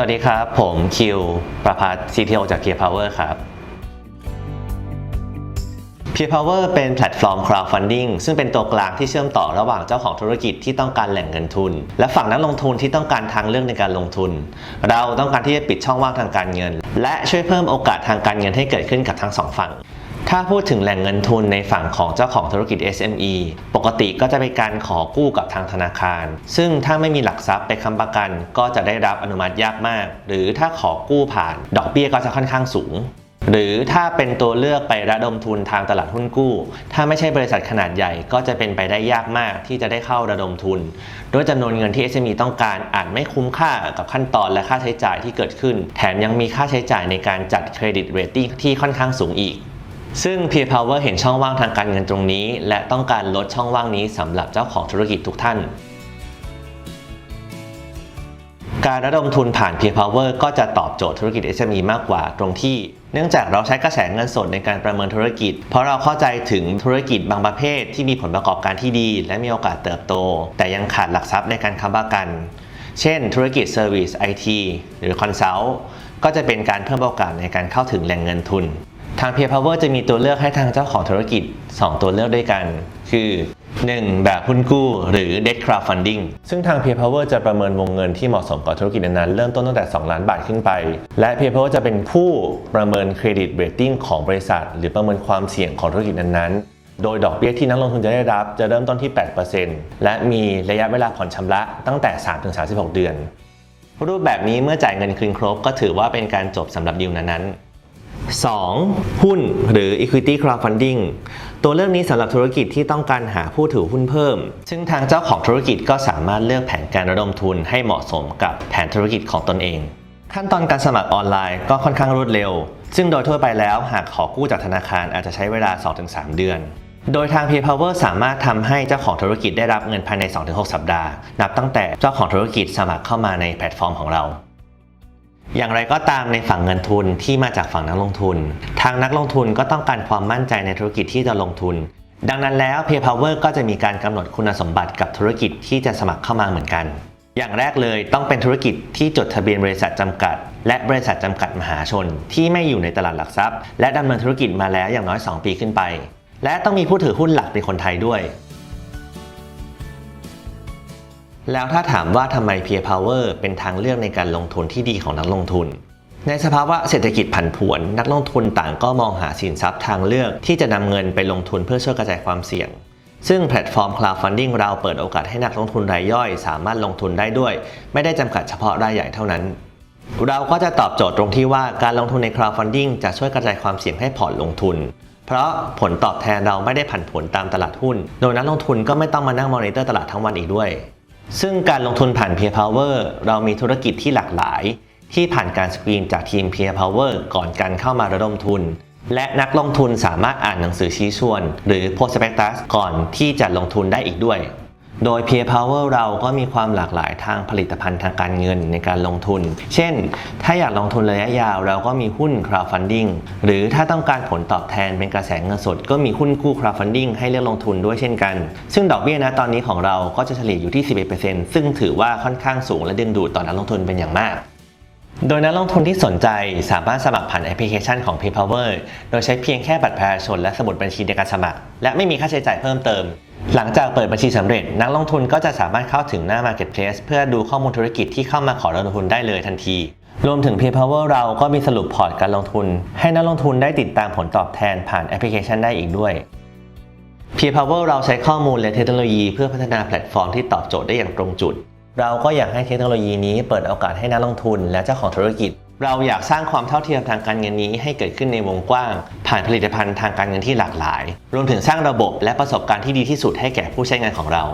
วัสดีครับ ผมคิว ประพัฒน์ CTO จาก Peer Power ครับ Peer Power เป็นแพลตฟอร์ม crowdfunding ซึ่งเป็นตัวกลางที่เชื่อมต่อระหว่างเจ้าของธุรกิจที่ต้องการแหล่งเงินทุน และฝั่งนักลงทุนที่ต้องการทางเลือกในการลงทุน เราต้องการที่จะปิดช่องว่างทางการเงิน และช่วยเพิ่มโอกาสทางการเงินให้เกิดขึ้นกับทั้งสองฝั่ง ถ้าพูดถึงแหล่งเงินทุนในฝั่งของเจ้าของธุรกิจ SME ปกติก็จะเป็นการขอกู้กับทางธนาคาร ซึ่งถ้าไม่มีหลักทรัพย์ไปค้ำประกัน ก็จะได้รับอนุมัติยากมาก หรือถ้าขอกู้ผ่าน ดอกเบี้ยก็จะค่อนข้างสูงหรือถ้าเป็นตัวเลือกไประดมทุนทางตลาดหุ้นกู้ ถ้าไม่ใช่บริษัทขนาดใหญ่ก็จะเป็นไปได้ยากมากที่จะได้เข้าระดมทุน ด้วยจำนวนเงินที่ SME ต้องการอาจไม่คุ้มค่ากับขั้นตอนและค่าใช้จ่ายที่เกิดขึ้น แถมยังมีค่าใช้จ่ายในการจัดเครดิตเรตติ้งที่ค่อนข้างสูงอีก ซึ่ง Peer Power เห็นช่องว่างทางการเงินตรงนี้ และต้องการลดช่องว่างนี้สำหรับเจ้าของธุรกิจทุกท่าน การระดมทุนผ่าน Peer Power ก็จะตอบโจทย์ธุรกิจ SME มากกว่าตรงที่ เนื่องจากเราใช้กระแสเงินสดในการประเมินธุรกิจ เพราะเราเข้าใจถึงธุรกิจบางประเภทที่มีผลประกอบการที่ดี และมีโอกาสเติบโต แต่ยังขาดหลักทรัพย์ในการค้ำประกัน เช่น ธุรกิจ Service IT หรือ Consult ก็จะเป็นการเพิ่มโอกาสในการเข้าถึงแหล่งเงินทุน ทาง Peer Power จะมีตัวเลือกให้ทางเจ้าของธุรกิจ 2 ตัวเลือกด้วยกัน คือ 1. แบบหุ้นกู้ หรือ debt crowdfunding ซึ่งทาง Peer Power จะประเมินวงเงินที่เหมาะสมกับธุรกิจนั้นๆเริ่มต้นตั้งแต่ 2 ล้านบาทขึ้นไป และ Peer Power จะเป็นผู้ประเมินเครดิตเรตติ้งของบริษัท หรือประเมินความเสี่ยงของธุรกิจนั้นๆโดยดอกเบี้ยที่นักลงทุนจะได้รับจะเริ่มต้นที่ 8%และมีระยะเวลาผ่อนชำระตั้งแต่ 3-36 เดือน รูปแบบนี้เมื่อจ่ายเงินคืนครบก็ถือว่าเป็นการจบสำหรับดีลนั้นๆ 2. หุ้นหรือ equity crowdfunding ตัวเลือกนี้สำหรับธุรกิจที่ต้องการหาผู้ถือหุ้นเพิ่ม ซึ่งทางเจ้าของธุรกิจก็สามารถเลือกแผนการระดมทุนให้เหมาะสมกับแผนธุรกิจของตนเอง ขั้นตอนการสมัครออนไลน์ก็ค่อนข้างรวดเร็ว ซึ่งโดยทั่วไปแล้วหากขอกู้จากธนาคารอาจจะใช้เวลา 2-3 เดือน โดยทาง Pay Power สามารถทำให้เจ้าของธุรกิจได้รับเงินภายใน 2-6 สัปดาห์ นับตั้งแต่เจ้าของธุรกิจสมัครเข้ามาในแพลตฟอร์มของเรา อย่างไรก็ตามในฝั่งเงินทุนที่มาจากฝั่งนักลงทุน ทางนักลงทุนก็ต้องการความมั่นใจในธุรกิจที่จะลงทุน ดังนั้นแล้ว Pay Power ก็จะมีการกำหนดคุณสมบัติกับธุรกิจที่จะสมัครเข้ามาเหมือนกัน อย่างแรกเลยต้องเป็นธุรกิจที่จดทะเบียนบริษัทจำกัด และบริษัทจำกัดมหาชน ที่ไม่อยู่ในตลาดหลักทรัพย์ และดำเนินธุรกิจมาแล้วอย่างน้อย 2 ปีขึ้นไป และต้องมีผู้ถือหุ้นหลักเป็นคนไทยด้วย แล้วถ้าถามว่าทำไม Peer Power เป็นทางเลือกในการลงทุนที่ดีของนักลงทุน ในสภาวะเศรษฐกิจผันผวน นักลงทุนต่างก็มองหาสินทรัพย์ทางเลือกที่จะนำเงินไปลงทุนเพื่อช่วยกระจายความเสี่ยง ซึ่งแพลตฟอร์ม Crowdfunding เราเปิดโอกาสให้นักลงทุนรายย่อย สามารถลงทุนได้ด้วย ไม่ได้จำกัดเฉพาะรายใหญ่เท่านั้น เราก็จะตอบโจทย์ตรงที่ว่าการลงทุนใน crowdfunding จะช่วยกระจายความเสี่ยงให้พอร์ตลงทุนเพราะผลตอบแทนเราไม่ได้ผันผวนตามตลาดหุ้น โดยนักลงทุนก็ไม่ต้องมานั่งมอนิเตอร์ตลาดทั้งวันอีกด้วย ซึ่งการลงทุนผ่าน Peer Power เรามีธุรกิจที่หลากหลาย ที่ผ่านการสกรีนจากทีม Peer Power ก่อนการเข้ามาระดมทุน และนักลงทุนสามารถอ่านหนังสือชี้ชวน หรือ Prospectus ก่อนที่จะลงทุนได้อีกด้วย โดย Peer Power เราก็มีความหลากหลายทางผลิตภัณฑ์ทางการเงินในการลงทุน เช่น ถ้าอยากลงทุนระยะยาวเราก็มีหุ้น crowdfunding หรือถ้าต้องการผลตอบแทนเป็นกระแสเงินสด ก็มีหุ้นกู้ crowdfunding ให้เลือกลงทุนด้วยเช่นกัน ซึ่งดอกเบี้ยนะตอนนี้ของเราก็จะเฉลี่ยอยู่ที่ 11%ซึ่งถือว่าค่อนข้างสูงและดึงดูดต่อนักลงทุนเป็นอย่างมากโดยนักลงทุนที่สนใจสามารถสมัครผ่านแอปพลิเคชันของ PayPower โดยใช้เพียงแค่บัตรประชาชนและสมุดบัญชีในการสมัคร และไม่มีค่าใช้จ่ายเพิ่มเติม หลังจากเปิดบัญชีสำเร็จ นักลงทุนก็จะสามารถเข้าถึงหน้า Marketplace เพื่อดูข้อมูลธุรกิจที่เข้ามาขอระดมทุนได้เลยทันทีรวมถึง PayPower เราก็มีสรุปพอร์ตการลงทุน ให้นักลงทุนได้ติดตามผลตอบแทนผ่านแอปพลิเคชันได้อีกด้วย Peer Power เราใช้ข้อมูลและเทคโนโลยีเพื่อพัฒนาแพลตฟอร์มที่ตอบโจทย์ได้อย่างตรงจุด เราก็อยากให้เทคโนโลยีนี้เปิดโอกาสให้นักลงทุนและเจ้าของธุรกิจ เราอยากสร้างความเท่าเทียมทางการเงินนี้ให้เกิดขึ้นในวงกว้าง ผ่านผลิตภัณฑ์ทางการเงินที่หลากหลาย รวมถึงสร้างระบบและประสบการณ์ที่ดีที่สุดให้แก่ผู้ใช้งานของเรา